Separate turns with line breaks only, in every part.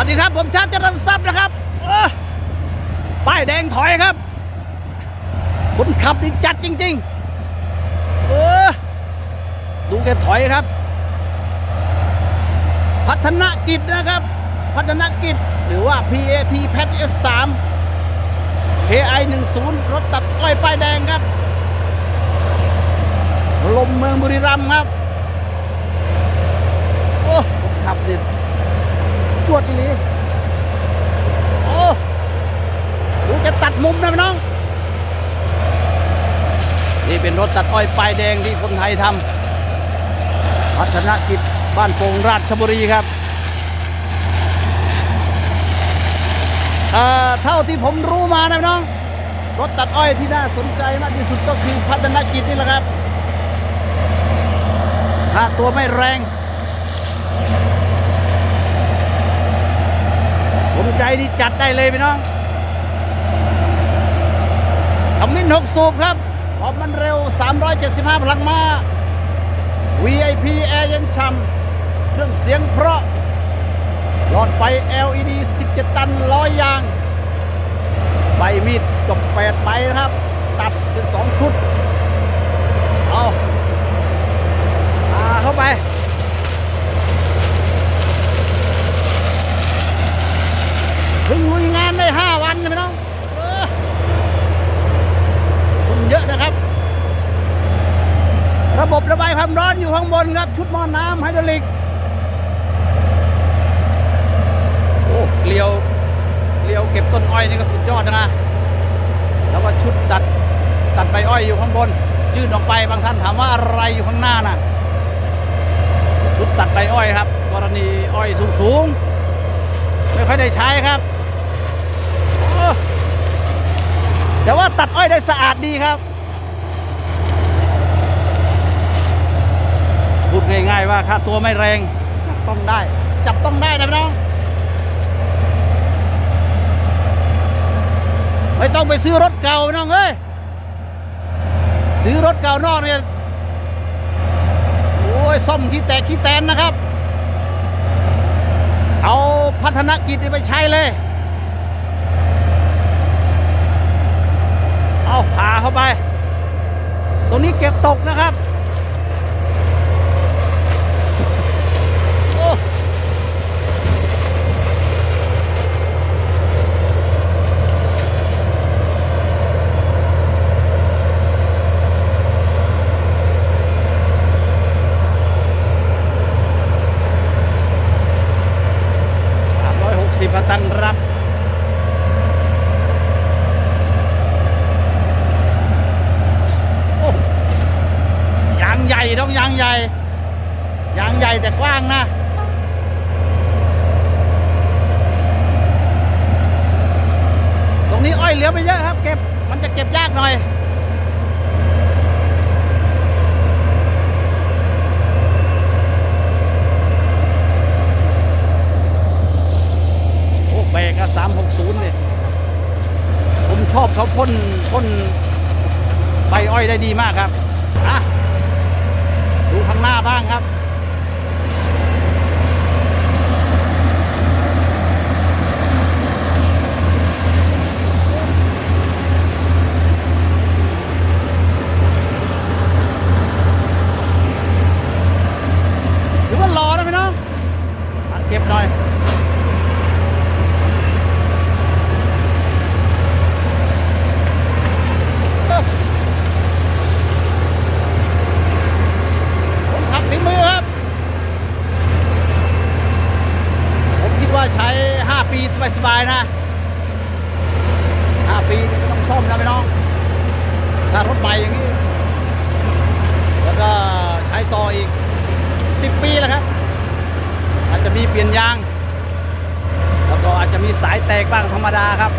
วัสดีครับผมชาติเจริญทรัพย์นะครับป้ายแดงถอยครับคนขับนี่จัดจริงๆเออดูแกถอยครับ พัฒนกิจนะครับ พัฒนกิจหรือว่า PAT p a t S3 KI 10รถตัดอ้อยป้ายแดงครับ ลมเมืองบุรีรัมย์ครับ โอ้ขับดิ จวดดีโอ้ดูจะตัดมุมนะพี่น้อง นี่เป็นรถตัดอ้อยป้ายแดงที่คนไทยทำพัฒนกิจบ้านโป่งราชบุรีครับเอ่อเท่าที่ผมรู้มานะพี่น้อง รถตัดอ้อยที่น่าสนใจมากที่สุดก็คือพัฒนกิจนี่แหละครับค่าตัวไม่แรง สนใจนี่จัดได้เลยพี่น้องขมิ้นหกสูบครับพอมมันเร็ว 375 พลังมา VIP แอร์เย็นช่ำเครื่องเสียงเพราะ หลอดไฟ LED 17 ตันร้อยยาง ใบมีดจบแปดใบนะครับ ตัดเป็นสองชุด เอาพาเข้าไป เพิ่งลุยงานได้5วันนะพี่น้องคนเยอะนะครับ ระบบระบายความร้อนอยู่ข้างบนครับ ชุดหม้อน้ำไฮดรอลิกโอ้เกลียวเกลียวเก็บต้นอ้อยนี่ก็สุดยอดนะ แล้วก็ชุดตัดตัดใบอ้อยอยู่ข้างบน ยื่นออกไปบางท่านถามว่าอะไรอยู่ข้างหน้าน่ะ ชุดตัดใบอ้อยครับ กรณีอ้อยสูงๆ ไม่ค่อยได้ใช้ครับโอ้ แต่ว่าตัดอ้อยได้สะอาดดีครับ พูดง่ายๆว่าค่าตัวไม่แรงจับต้องได้ จับต้องได้นะพี่น้อง ไม่ต้องไปซื้อรถเก่าพี่น้องเอ้ย ซื้อรถเก่านอกเนี่ยโอ้ยซ่อมขี้แตกขี้แตนนะครับ เอาพัฒนกิจนี่ไปใช้เลย เอาพาเข้าไป ตรงนี้เก็บตกนะครับ โอ้ 360ตันรับ โอ้ยางใหญ่ต้องยางใหญ่ ยางใหญ่แต่กว้างนะตรงนี้อ้อยเหลือไปเยอะครับ เก็บมันจะเก็บยากหน่อยโอ้เบรกอะสามหกศูนย์เนี่ยผมชอบเขาพ่นพ่นใบอ้อยได้ดีมากครับอะ ข้างหน้าบ้างครับ ถือว่ารอนะพี่น้องอะเก็บหน่อย ผมขับฝีมือครับ ผมคิดว่า ใช้ 5 ปีสบายๆนะ 5 ปีนี่ไม่ต้องซ่อมนะพี่น้อง ถ้ารถใหม่อย่างนี้ แล้วก็ใช้ต่ออีก 10 ปีแล้วครับ อาจจะมีเปลี่ยนยาง แล้วก็อาจจะมีสายแตกบ้างธรรมดาครับ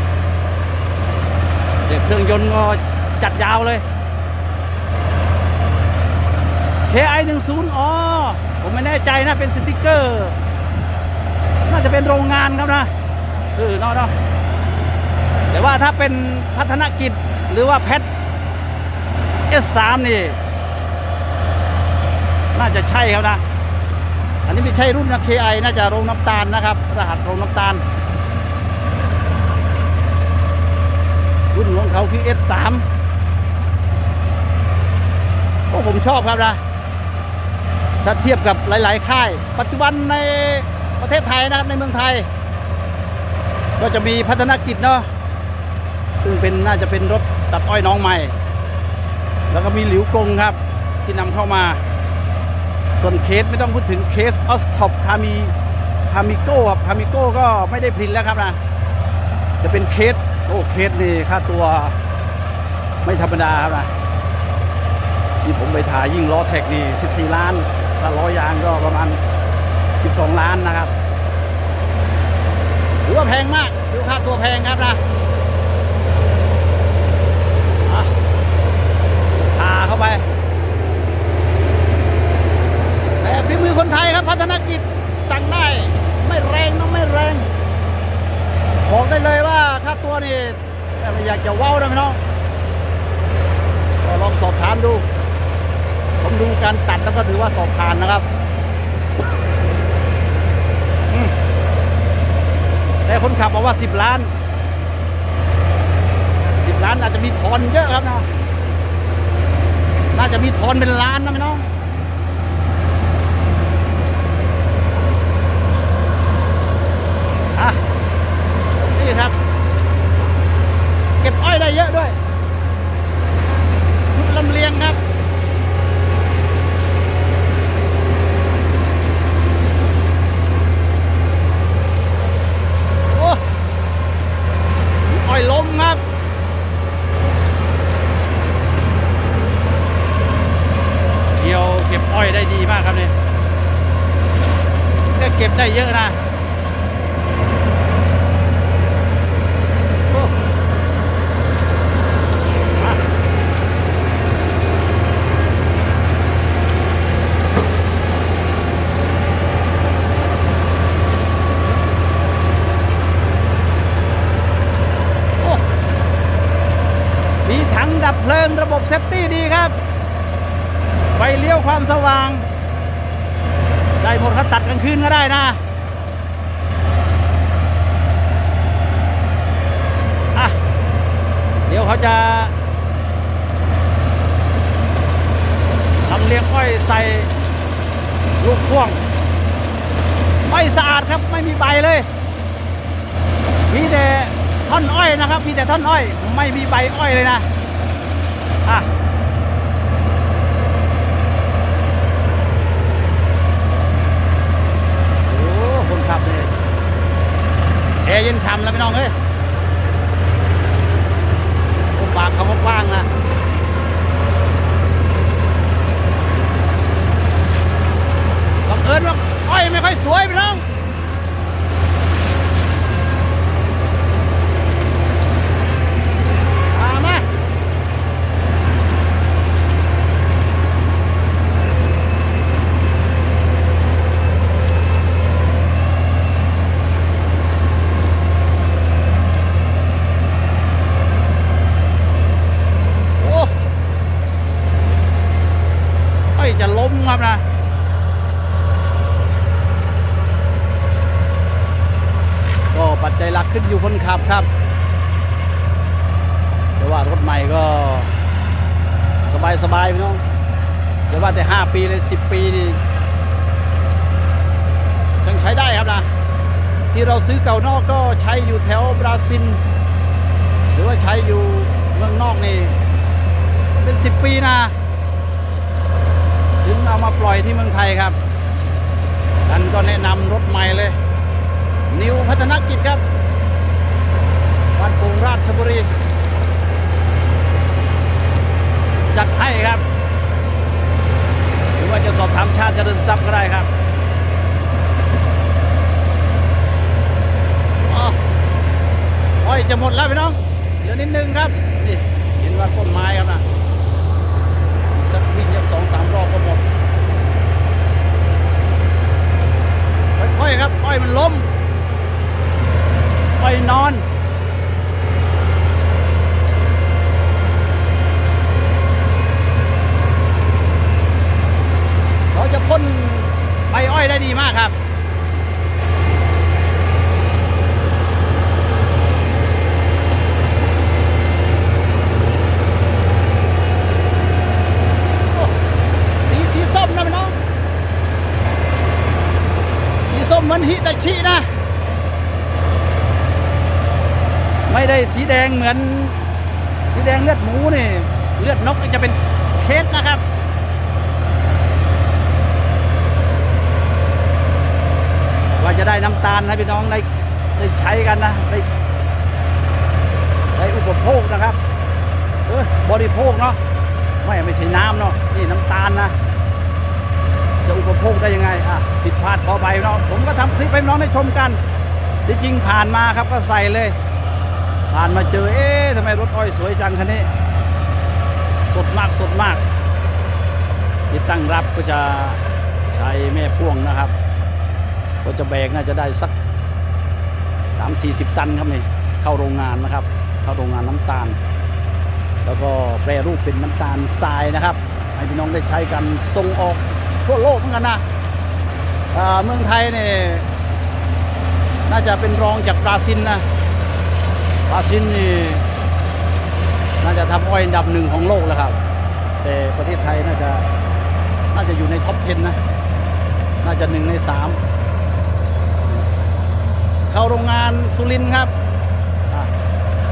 เดี๋ยวเครื่องยนต์ก็จัดยาวเลย KI 1 0อ๋อ ผมไม่แน่ใจนะ เป็นสติกเกอร์ น่าจะเป็นโรงงานครับนะเออเนาะเนาะแต่ว่าถ้าเป็นพัฒนกิจหรือว่าแพท S3 นี่ น่าจะใช่ครับนะ อันนี้ไม่ใช่รุ่นนะ KI น่าจะโรงน้ำตาลนะครับ รหัสโรงน้ำตาล รุ่นของเขาคือ S3 ก็ผมชอบครับนะ ถ้าเทียบกับหลาย ๆ ค่าย ปัจจุบันใน ประเทศไทยนะครับในเมืองไทย ก็จะมีพัฒนกิจเนาะซึ่งเป็นน่าจะเป็นรถตัดอ้อยน้องใหม่ แล้วก็มีหลิวกงครับที่นำเข้ามา ส่วนเคสไม่ต้องพูดถึงเคสออสท็อปคามีคามิโก้ครับคามิโก้ก็ไม่ได้ผลิตแล้วครับนะจะเป็นเคสโอ้เคสนี่ค่าตัวไม่ธรรมดาครับนะที่ผมไปถ่ายยิ่งล้อแท็กนี่ 14 ล้านถ้าล้อยางก็ประมาณ 12 ล้านนะครับถือว่าแพงมากถือว่าค่าตัวแพงครับนะพาเข้าไป แต่ฝีมือคนไทยครับพัฒนกิจสั่งได้ ไม่แรงนะไม่แรง บอกได้เลยว่าค่าตัวนี่ไม่อยากจะเว้านะพี่น้องลองสอบถามดู ผมดูการตัดแล้วก็ถือว่าสอบผ่านนะครับอืม แต่คนขับบอกว่า10ล้าน10ล้านอาจจะมีทอนเยอะครับนะน่าจะมีทอนเป็นล้านนะพี่น้องอะนี่ครับ เก็บอ้อยได้เยอะด้วยชุดลำเลียงครับ โอ้อ้อยล้มครับ เกี่ยวเก็บอ้อยได้ดีมากครับเนี่ยก็ เก็บได้เยอะนะโอ้มีถังดับเพลิงระบบเซฟตี้ดีครับ ไฟเลี้ยวความสว่าง ได้หมดครับตัดกลางคืนก็ได้นะอะเดี๋ยวเขาจะทำเลี้ยงอ้อยใส่ลูกพ่วงอ้อยสะอาดครับไม่มีใบเลย มีแต่ท่อนอ้อยนะครับ มีแต่ท่อนอ้อย ไม่มีใบอ้อยเลยนะ อะ โอ้คน ขับเลยแอร์เย็นช่ำแล้วพี่น้องเอ้ยปากเขากว้างนะบังเอิญว่าอ้อยไม่ค่อยสวยพี่น้อง มามาโอ้อ้อยจะล้มครับนะ ก็ปัจ จัยหลักขึ้นอคนขับครับ แต่ว่ารถใหม่ก็สบายสบายพี่น้องอย่าว่าแต่ 5 ปีเลย10 ปีนี่ยังใช้ได้ครับนะที่เราซื้อเก่านอกก็ใช้อยู่แถวบราซิลหรือว่าใช้อยู่เมืองนอกนี่เป็น 10 ปีนะถึงเอามาปล่อยที่เมืองไทยครับท่านก็แนะนำรถใหม่เลย นิวพัฒนกิจครับานโป่งราชบุรีจัดให้ครับ หรือว่าจะสอบถามชาติจเจริญทรัพย์ก็ได้ครับอ้อ้อยจะหมดแล้วพี่น้องเดี๋ยวนิดนึงครับนี่เห็นว่าต้นไม้ครับนะอีกสักวิ่งสักสองสามรอบก็หมดค่อยๆครับอ้อยมันล้ม อ้อยนอน เขาจะพ่นใบอ้อยได้ดีมาก นะครับ โอ้สีสีส้มนะพี่น้อง สีส้มเหมือนฮิ ตาชินะ ไม่ได้สีแดงเหมือน สีแดงเลือดหมูนี่ เลือดนกจะเป็นเคสนะครับว่าจะได้น้ำตาลให้พี่น้องได้ได้ใช้กันนะได้ได้อุปโภคนะครับเออบริโภคเนาะไม่ไม่ใช่น้ำเนาะนี่น้ำตาลนะ จะอุปโภคได้ยังไงอะผิดพลาดขอไปเนาะผมก็ทำคลิปให้น้องได้ชมกันที่จริงผ่านมาครับก็ใส่เลย ผ่านมาเจอเอ๊ะทำไมรถอ้อยสวยจังคันนี้ สดมากสดมากที่ตั้งรับก็จะใช้แม่พ่วงนะครับ ก็จะแบกน่าจะได้สัก 3 4 0 ตันครับนี่เข้าโรงงานนะครับ เข้าโรงงานน้ำตาล แล้วก็แปรรูปเป็นน้ำตาลทรายนะครับ ให้พี่น้องได้ใช้กันส่งออก ทั่วโลกเหมือนกันนะเมืองไทยเนี่ยน่าจะเป็นรองจากบราซิลนะบราซิลนี่น่าจะทำอ้อยอันดับหนึ่งของโลกแล้วครับ แต่ประเทศไทยน่าจะน่าจะอยู่ในท็อป 10 นะ น่าจะหนึ่งในสามเข้าโรงงานสุรินทร์ครับ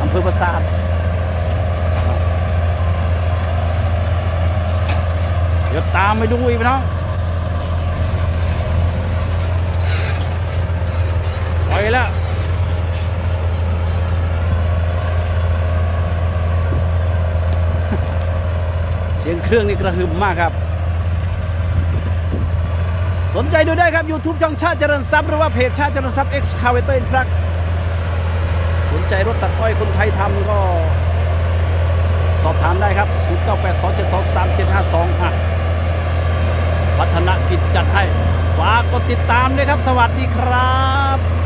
อำเภอปราสาทเดี๋ยวตามไปดูอีกน้ องไปแล้วเสียงเครื่องนี่กระหึ่มมากครับ สนใจดูได้ครับ YouTube ช่องชาติเจริญทรัพย์หรือว่าเพจชาติเจริญทรัพย์ Excavator Truck สนใจรถตัดอ้อยคนไทยทำก็ สอบถามได้ครับ 0982723752อะพัฒนกิจจัดให้ฝากกดติดตามด้วยครับ สวัสดีครับ